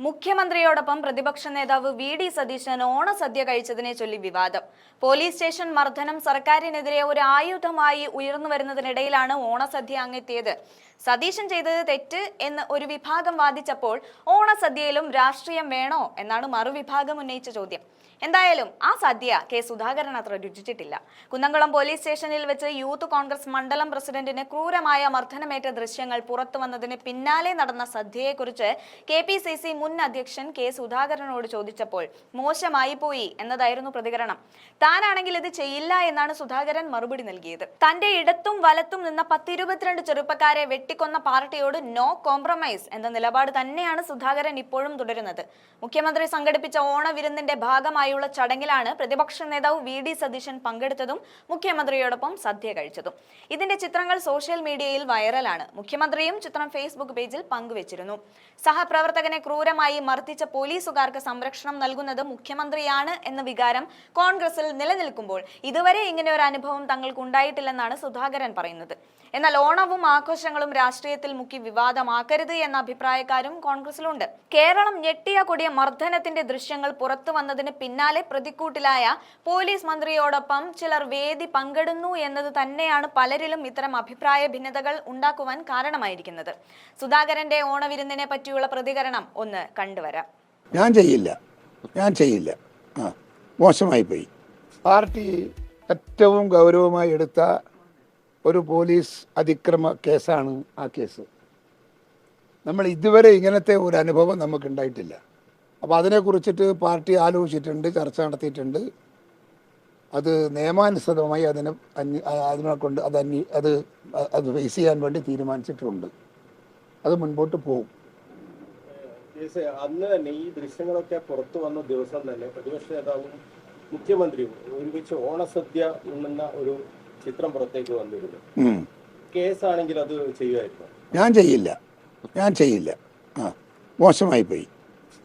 മുഖ്യമന്ത്രിയോടൊപ്പം പ്രതിപക്ഷ നേതാവ് V D Satheesan ഓണസദ്യ കഴിച്ചതിനെ ചൊല്ലി വിവാദം. പോലീസ് സ്റ്റേഷൻ മർദ്ദനം സർക്കാരിനെതിരെ ഒരു ആയുധമായി ഉയർന്നു വരുന്നതിനിടയിലാണ് ഓണസദ്യ അങ്ങെത്തിയത് സതീശൻ ചെയ്തത് തെറ്റ് എന്ന് ഒരു വിഭാഗം വാദിച്ചപ്പോൾ ഓണസദ്യയിലും രാഷ്ട്രീയം വേണോ എന്നാണ് മറുവിഭാഗം ഉന്നയിച്ച ചോദ്യം. എന്തായാലും ആ സദ്യ കെ സുധാകരൻ അത്ര രുചിച്ചിട്ടില്ല. കുന്നംകുളം പോലീസ് സ്റ്റേഷനിൽ വെച്ച് യൂത്ത് കോൺഗ്രസ് മണ്ഡലം പ്രസിഡന്റിന് ക്രൂരമായ മർദ്ദനമേറ്റ ദൃശ്യങ്ങൾ പുറത്തു വന്നതിന് പിന്നാലെ നടന്ന സദ്യയെക്കുറിച്ച് കെ പി സി സി മുൻ അധ്യക്ഷൻ കെ സുധാകരനോട് ചോദിച്ചപ്പോൾ മോശമായി പോയി എന്നതായിരുന്നു പ്രതികരണം. താനാണെങ്കിൽ ഇത് ചെയ്യില്ല എന്നാണ് സുധാകരൻ മറുപടി നൽകിയത്. തന്റെ ഇടത്തും വലത്തും നിന്ന പത്തിരുപത്തിരണ്ട് ചെറുപ്പക്കാരെ വെട്ടിക്കൊന്ന പാർട്ടിയോട് നോ കോംപ്രമൈസ് എന്ന നിലപാട് തന്നെയാണ് സുധാകരൻ ഇപ്പോഴും തുടരുന്നത്. മുഖ്യമന്ത്രി സംഘടിപ്പിച്ച ഓണവിരുന്നിന്റെ ഭാഗമായുള്ള ചടങ്ങിലാണ് പ്രതിപക്ഷ നേതാവ് വി ഡി സതീശൻ പങ്കെടുത്തതും മുഖ്യമന്ത്രിയോടൊപ്പം സദ്യ കഴിച്ചതും. ഇതിന്റെ ചിത്രങ്ങൾ സോഷ്യൽ മീഡിയയിൽ വൈറലാണ്. മുഖ്യമന്ത്രിയും ചിത്രം ഫേസ്ബുക്ക് പേജിൽ പങ്കുവച്ചിരുന്നു. സഹപ്രവർത്തകനെ ക്രൂരമായി മർദ്ദിച്ച പോലീസുകാർക്ക് സംരക്ഷണം നൽകുന്നത് മുഖ്യമന്ത്രിയാണ് എന്ന വികാരം കോൺഗ്രസിൽ നിലനിൽക്കുമ്പോൾ ഇതുവരെ ഇങ്ങനെ ഒരു അനുഭവം തങ്ങൾക്ക് ഉണ്ടായിട്ടില്ലെന്നാണ് സുധാകരൻ പറയുന്നത്. എന്നാൽ ഓണവും ആഘോഷങ്ങളും രാഷ്ട്രീയത്തിൽ മുക്കി വിവാദമാക്കരുത് എന്ന അഭിപ്രായക്കാരും കോൺഗ്രസിലുണ്ട്. കേരളം ഞെട്ടിയ കൊടിയ മർദ്ദനത്തിന്റെ ദൃശ്യങ്ങൾ പുറത്തു വന്നതിന് പിന്നാലെ പ്രതിക്കൂട്ടിലായ പോലീസ് മന്ത്രിയോടൊപ്പം ചിലർ വേദി പങ്കിടുന്നു എന്നത് തന്നെയാണ് പലരിലും ഇത്തരം അഭിപ്രായ ഭിന്നതകൾ ഉണ്ടാക്കുവാൻ കാരണമായിരിക്കുന്നത്. സുധാകരന്റെ ഓണവിരുന്നിനെ പറ്റിയുള്ള പ്രതികരണം ഒന്ന്. കണ്ടുവരാം. ഞാൻ ചെയ്യില്ല. ഞാൻ ചെയ്യില്ല. ആ മോശമായി പോയി പാർട്ടി ഏറ്റവും ഗൗരവമായി എടുത്ത ഒരു പോലീസ് അതിക്രമ കേസാണ് ആ കേസ്. നമ്മൾ ഇതുവരെ ഇങ്ങനത്തെ ഒരു അനുഭവം നമുക്ക് ഉണ്ടായിട്ടില്ല അപ്പോൾ അതിനെക്കുറിച്ചിട്ട് പാർട്ടി ആലോചിച്ചിട്ടുണ്ട് ചർച്ച നടത്തിയിട്ടുണ്ട്. അത് നിയമാനുസൃതമായി അതിനെ അന്വ അതിനെ കൊണ്ട് അത് അന്വ അത് അത് ഫേസ് ചെയ്യാൻ വേണ്ടി തീരുമാനിച്ചിട്ടുണ്ട്. അത് മുൻപോട്ട് പോകും. കേസ് അന്ന് തന്നെ ഈ ദൃശ്യങ്ങളൊക്കെ പുറത്തു വന്ന ദിവസം തന്നെ പ്രതിപക്ഷ നേതാവും മുഖ്യമന്ത്രിയും ഒരുമിച്ച് ഓണസദ്യ ഉണ്ണുന്ന ഒരു ചിത്രം പുറത്തേക്ക് വന്നിരുന്നു. കേസ് കേസാണെങ്കിൽ അത് ചെയ്യുമായിരുന്നു? ഞാൻ ചെയ്യില്ല. ഞാൻ ചെയ്യില്ല. ആ മോശമായി പോയി.